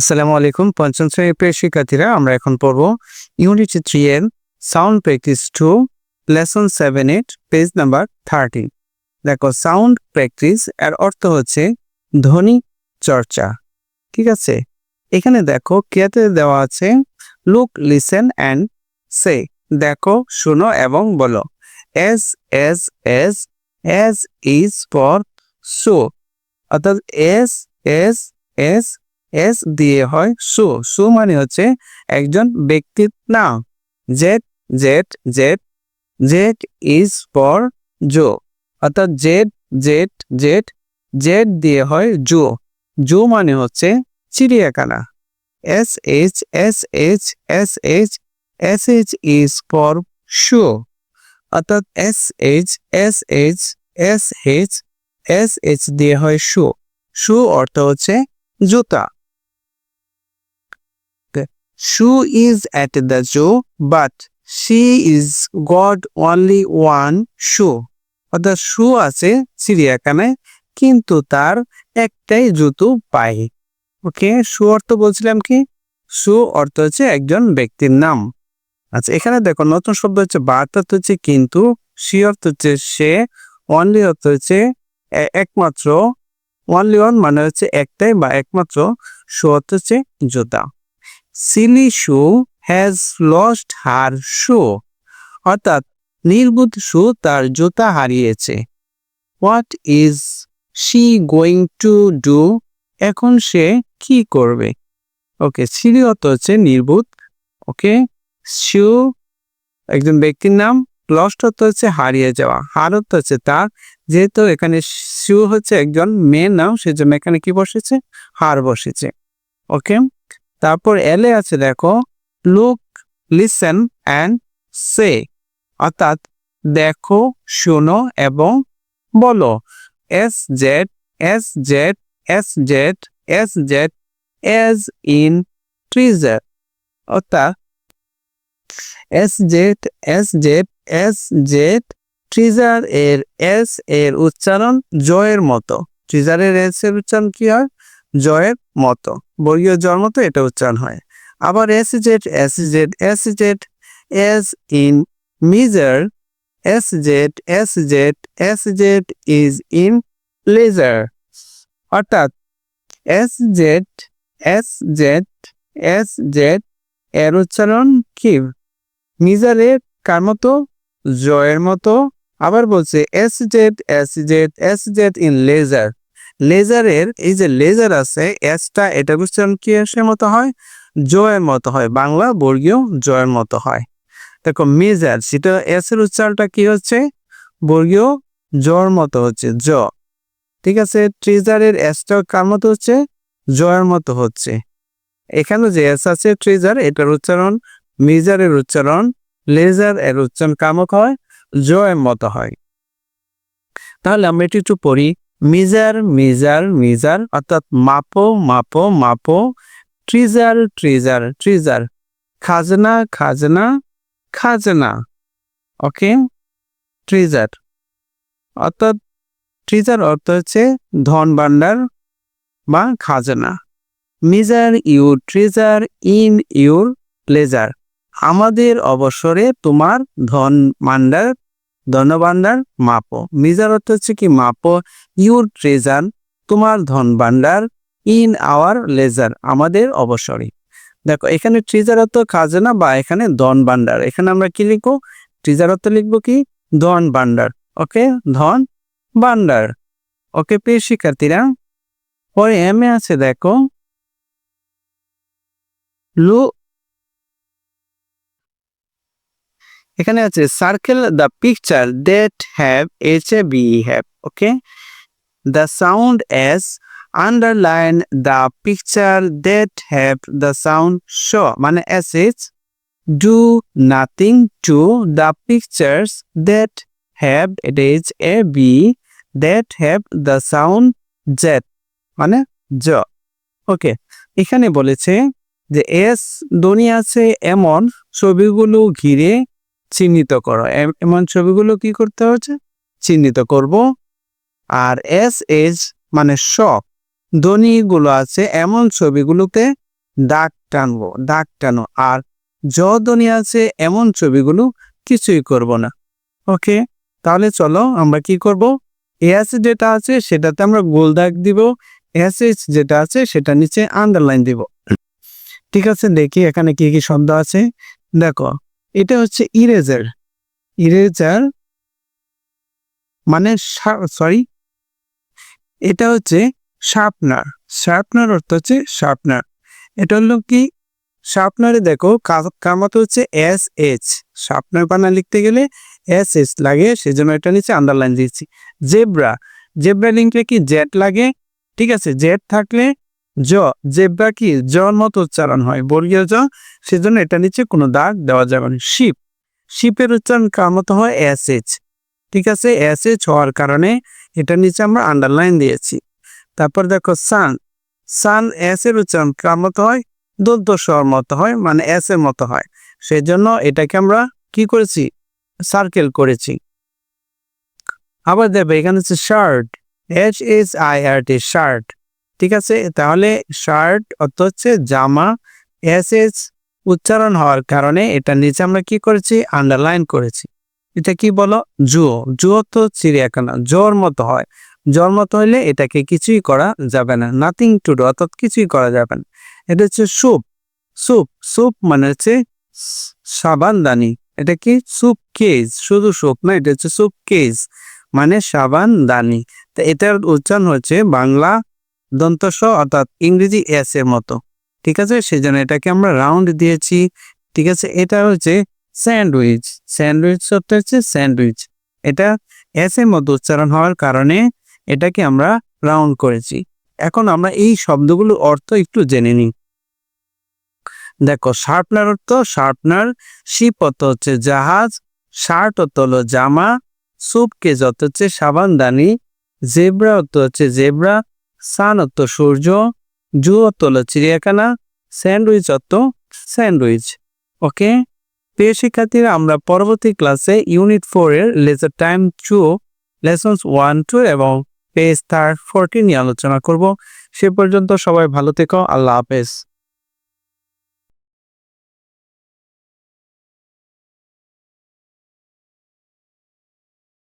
আসসালামু আলাইকুম। পঞ্চম শ্রেণির প্রিয় শিক্ষার্থীরা, আমরা এখন পড়ব ইউনিট থ্রি এর sound practice two lesson seven eight page number thirty দেখো সাউন্ড প্র্যাকটিস এর অর্থ হচ্ছে ধ্বনি চর্চা। ঠিক আছে? এখানে দেখো কেতে দেওয়া আছে লুক লিসেন অ্যান্ড সে দেখো, শোনো এবং বলো। S S S S is for so অর্থাৎ এস এস এস এস দিয়ে হয় সু। সু মানে হচ্ছে একজন ব্যক্তির নাম। Z Z Z Z is for zoo. অর্থাৎ জেড জেড জেড জেড দিয়ে হয় জো। জো মানে হচ্ছে চিড়িয়াখানা। S H S H S H S H is for show অর্থাৎ S H S H S H S H দিয়ে হয় শু শু অর্থ হচ্ছে জুতা। Shu is at the zoo, but she is got only one shoe. অর্থাৎ shoe আছে চিড়িয়াখানায় কিন্তু তার একটাই জুতো পায়। ওকে শু অর্থ বলছিলাম কি? শু অর্থ হচ্ছে একজন ব্যক্তির নাম। আচ্ছা এখানে দেখো নতুন শব্দ হচ্ছে বার্তা অর্থ হচ্ছে কিন্তু সি অর্থ হচ্ছে সে অনলি অর্থ হচ্ছে একমাত্র অনলি ওয়ান মানে হচ্ছে একটাই বা একমাত্র শু অর্থ হচ্ছে জুতা। Silly Sue has lost her shoe অর্থাৎ নির্বুধ শু তার জুতা হারিয়েছে। What is she going to do এখন সে কি করবে? ওকে সিলি অর্থ হচ্ছে নির্বুধ। ওকে শু, একজন ব্যক্তির নাম। লস্ট অর্থ হচ্ছে হারিয়ে যাওয়া। হার অর্থ হচ্ছে তার। যেহেতু এখানে শু হচ্ছে একজন মেয়ের নাম, সেজন্য এখানে কি বসেছে? হার বসেছে। ওকে তারপর এলে আছে দেখো লুক লিসেন অ্যান্ড সে অর্থাৎ দেখো, শোনো এবং বলো। S Z S Z S Z S Z S in treasure অর্থাৎ S Z S Z S Z treasure এর এস এর উচ্চারণ জয়ের মতো। ট্রিজারের এস এর উচ্চারণ কি হয়? জয়ের মতো বর্গীয় জয়ের মতো এটা উচ্চারণ হয় আবার S Z S Z S Z S in measure S Z S Z S Z is in leisure অর্থাৎ S Z S Z S Z এর উচ্চারণ কি মিজারের কার মতো জয়ের মতো আবার বলছে S Z S Z S Z in leisure লেজারের, এই যে লেজার আছে, এসটা এটা উচ্চারণ কি এসের মতো হয়? জয়ের মতো হয়। বাংলা বর্গীয় জয়ের মতো হয়। দেখো, মেজার, সেটা এসের উচ্চারণটা কি হচ্ছে? বর্গীয় জর মতো হচ্ছে, জ। ঠিক আছে? ট্রেজারের এসটা কার মতো হচ্ছে? জয়ের মতো হচ্ছে। এখানে যে এস আছে, ট্রেজার, এটার উচ্চারণ মেজারের উচ্চারণ, লেজার এর উচ্চারণ কামক হয়, জয়ের মতো হয়। তাহলে আমরা এটি একটু পড়ি। মিজার মিজার মিজার, অর্থাৎ মাপো মাপো মাপো, ট্রিজার ট্রিজার ট্রিজার, খাজনা খাজনা খাজনা, ওকে? ট্রিজার, অর্থাৎ ট্রিজার অর্থ হচ্ছে ধন ভাণ্ডার বা খাজনা। Measure your, treasure in your pleasure, আমাদের অবসরে তোমার ধন ভাণ্ডার ধনভাণ্ডার মাপো। মিজার অর্থ হচ্ছে কি মাপো। ইউর ট্রেজার তোমার ধন ভাণ্ডার ইন আওয়ার লেজার, আমাদের অবসরে দেখো, এখানে ট্রেজার অর্থ খাজনা বা এখানে ধন ভাণ্ডার এখানে আমরা কি লিখব? ট্রেজার অর্থ লিখব কি? ধন ভাণ্ডার ওকে? ধন ভাণ্ডার ওকে, প্রিয় শিক্ষার্থীরা, পরে এম এ আছে, দেখো। লু এখানে আছে circle the picture that have H A B have okay the sound S underline the picture that have the sound শ মানে S is do nothing to the pictures that have it is A B that have the sound Z মানে জ ওকে এখানে বলেছে যে S ধ্বনি আছে এমন ছবিগুলো ঘিরে চিহ্নিত করো। এম- এমন ছবিগুলো কি করতে হচ্ছে চিহ্নিত করব। আর এস এজ মানে স। ধ্বনিগুলো আছে এমন ছবিগুলোতে দাগ টানবো, দাগ টানো। আর জ ধ্বনি আছে এমন ছবিগুলো কিছুই করব না। ওকে তাহলে চলো আমরা কি করব? এস যেটা আছে সেটাতে আমরা গোল দাগ দিব। এস এইচ যেটা আছে সেটা নিচে আন্ডারলাইন দিব। ঠিক আছে, দেখি এখানে কি কি শব্দ আছে। দেখো এটা হচ্ছে ইরেজার ইরেজার মানে সরি এটা হচ্ছে শার্পনার শার্পনার অর্থ হচ্ছে শার্পনার এটা হলো কি? শার্পনারে দেখো কামাতে হচ্ছে এস এইচ শার্পনার বানা লিখতে গেলে এস এইচ লাগে, সেজন্য এটা নিচে আন্ডারলাইন দিয়েছি। জেব্রা জেব্রা লিখলে কি জেট লাগে? ঠিক আছে জেট থাকলে জ, জেব্রা কি জর মতো উচ্চারণ হয়? বর্গীয় জ, সেজন্য এটা নিচে কোনো দাগ দেওয়া যাবে না। শিপ, শিপের উচ্চারণ কার মতো হয়? S H. ঠিক আছে? এস এইচ হওয়ার কারণে এটা নিচে আমরা আন্ডারলাইন দিয়েছি। তারপর দেখো সান সান এস এর উচ্চারণ কার মতো হয়? দন্ত স্বর মতো হয় মানে এস এর মতো হয়। সেই জন্য এটাকে আমরা কি করেছি? সার্কেল করেছি। আবার দেখবে এখানে হচ্ছে shirt H S I R T shirt ঠিক আছে? তাহলে শার্ট অর্থ হচ্ছে জামা এস এস উচ্চারণ হওয়ার কারণে এটা নিচে আমরা কি করেছি? আন্ডারলাইন করেছি। এটা কি বলো? জুয়ো। জুয়ো তো চিড়িয়াখানা। জোর মতো হয়। জোর মতো হইলে এটাকে কিছুই করা যাবে না। নাথিং টু ডু অর্থাৎ কিছুই করা যাবে না। এটা হচ্ছে স্যুপ স্যুপ স্যুপ মানে হচ্ছে সাবানদানি। এটা কি? Soup cage. শুধু স্যুপ না, এটা হচ্ছে স্যুপ কেজ। মানে সাবানদানি। তা এটার উচ্চারণ হচ্ছে বাংলা দন্তস অর্থাৎ ইংরেজি এস এর মতো। ঠিক আছে? সেজন্য এটাকে আমরা রাউন্ড দিয়েছি। ঠিক আছে? এটা হচ্ছে স্যান্ডউইচ। স্যান্ডউইচ অর্থ হচ্ছে স্যান্ডউইচ। এটা এস এর মতো উচ্চারণ হওয়ার কারণে এটাকে আমরা রাউন্ড করেছি। এখন আমরা এই শব্দগুলোর অর্থ একটু জেনে নিই। দেখো, শার্পনার অর্থ শার্পনার, শিপ অর্থ হচ্ছে জাহাজ, শার্ট অর্থ হলো জামা সুপ কেজ অর্থ হচ্ছে সাবানদানি জেব্রা অর্থ হচ্ছে জেব্রা সান অর্থ সূর্য জু অর্থ হলো চিড়িয়াখানা, স্যান্ডউইচ অর্থ স্যান্ডউইচ। ওকে? প্রিয় শিক্ষার্থীরা, আমরা পরবর্তী ক্লাসে ইউনিট ফোর এর leisure time two, lessons one, two এবং পেজ থার্ড ফোরটি নিয়ে আলোচনা করব। সে পর্যন্ত সবাই ভালো থেকো, আল্লাহ হাফেজ।